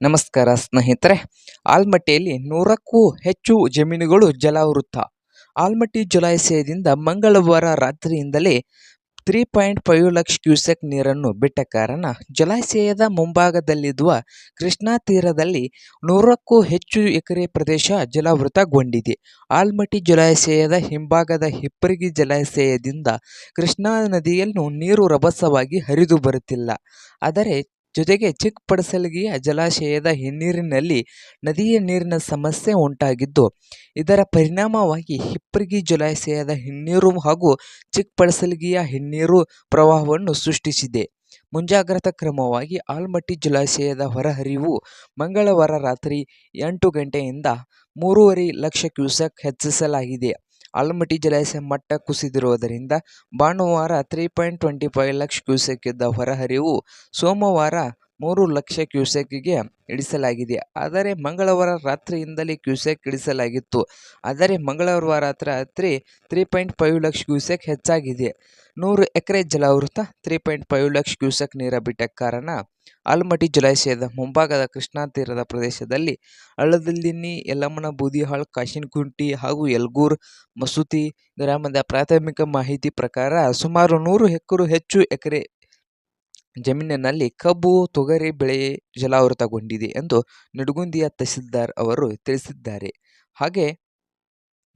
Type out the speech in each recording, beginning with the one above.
ನಮಸ್ಕಾರ ಸ್ನೇಹಿತರೆ. ಆಲ್ಮಟ್ಟಿಯಲ್ಲಿ ನೂರಕ್ಕೂ ಹೆಚ್ಚು ಜಮೀನುಗಳು ಜಲಾವೃತ. ಆಲ್ಮಟ್ಟಿ ಜಲಾಶಯದಿಂದ ಮಂಗಳವಾರ ರಾತ್ರಿಯಿಂದಲೇ three point five lakh cusec ನೀರನ್ನು ಬಿಟ್ಟ ಕಾರಣ ಜಲಾಶಯದ ಮುಂಭಾಗದಲ್ಲಿರುವ ಕೃಷ್ಣಾ ತೀರದಲ್ಲಿ ನೂರಕ್ಕೂ ಹೆಚ್ಚು ಎಕರೆ ಪ್ರದೇಶ ಜಲಾವೃತಗೊಂಡಿದೆ. ಆಲ್ಮಟ್ಟಿ ಜಲಾಶಯದ ಹಿಂಭಾಗದ ಹಿಪ್ಪರಿಗಿ ಜಲಾಶಯದಿಂದ ಕೃಷ್ಣಾ ನದಿಯನ್ನು ನೀರು ರಭಸವಾಗಿ ಹರಿದು ಬರುತ್ತಿಲ್ಲ. ಆದರೆ ಜೊತೆಗೆ ಚಿಕ್ಕಪಡಸಲಗಿಯ ಜಲಾಶಯದ ಹಿನ್ನೀರಿನಲ್ಲಿ ನದಿಯ ನೀರಿನ ಸಮಸ್ಯೆ ಉಂಟಾಗಿದ್ದು, ಇದರ ಪರಿಣಾಮವಾಗಿ ಹಿಪ್ಪರಗಿ ಜಲಾಶಯದ ಹಿನ್ನೀರು ಹಾಗೂ ಚಿಕ್ಕಪಡಸಲಗಿಯ ಹಿನ್ನೀರು ಪ್ರವಾಹವನ್ನು ಸೃಷ್ಟಿಸಿದೆ. ಮುಂಜಾಗ್ರತಾ ಕ್ರಮವಾಗಿ ಆಲ್ಮಟ್ಟಿ ಜಲಾಶಯದ ಹೊರಹರಿವು ಮಂಗಳವಾರ ರಾತ್ರಿ ಎಂಟು ಗಂಟೆಯಿಂದ ಮೂರುವರೆ ಲಕ್ಷ ಕ್ಯೂಸೆಕ್ ಹೆಚ್ಚಿಸಲಾಗಿದೆ. ಆಲಮಟ್ಟಿ ಜಲಾಶಯ ಮಟ್ಟ ಕುಸಿದಿರುವುದರಿಂದ ಭಾನುವಾರ three point twenty five lakh cusec ಇದ್ದ ಹೊರಹರಿವು ಸೋಮವಾರ ಮೂರು ಲಕ್ಷ ಕ್ಯೂಸೆಕ್ಗೆ ಇಳಿಸಲಾಗಿದೆ. ಆದರೆ ಮಂಗಳವಾರ ರಾತ್ರಿಯಿಂದಲೇ ಕ್ಯೂಸೆಕ್ ಇಳಿಸಲಾಗಿತ್ತು. ಆದರೆ ಮಂಗಳವಾರ ರಾತ್ರಿ three point five lakh cusec ಹೆಚ್ಚಾಗಿದೆ. ನೂರು ಎಕರೆ ಜಲಾವೃತ three point five lakh cusec ನೀರ ಬಿಟ್ಟ ಕಾರಣ ಆಲಮಟ್ಟಿ ಜಲಾಶಯದ ಮುಂಭಾಗದ ಕೃಷ್ಣಾ ತೀರದ ಪ್ರದೇಶದಲ್ಲಿ ಹಳ್ಳದಲ್ಲಿನಿ ಯಲ್ಲಮ್ಮನ ಬೂದಿಹಾಳ್, ಕಾಶಿನಕುಂಟಿ ಹಾಗೂ ಯಲ್ಗೂರ್ ಮಸೂತಿ ಗ್ರಾಮದ ಪ್ರಾಥಮಿಕ ಮಾಹಿತಿ ಪ್ರಕಾರ ಸುಮಾರು ನೂರು ಎಕರೆ ಹೆಚ್ಚು ಎಕರೆ ಜಮೀನಿನಲ್ಲಿ ಕಬ್ಬು, ತೊಗರಿ ಬೆಳೆ ಜಲಾವೃತಗೊಂಡಿದೆ ಎಂದು ನಿಡಗುಂದಿಯ ತಹಸೀಲ್ದಾರ್ ಅವರು ತಿಳಿಸಿದ್ದಾರೆ. ಹಾಗೆ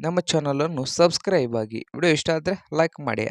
ನಮ್ಮ ಚಾನಲನ್ನು ಸಬ್ಸ್ಕ್ರೈಬ್ ಆಗಿ ವಿಡಿಯೋ ಇಷ್ಟ ಆದರೆ ಲೈಕ್ ಮಾಡಿ.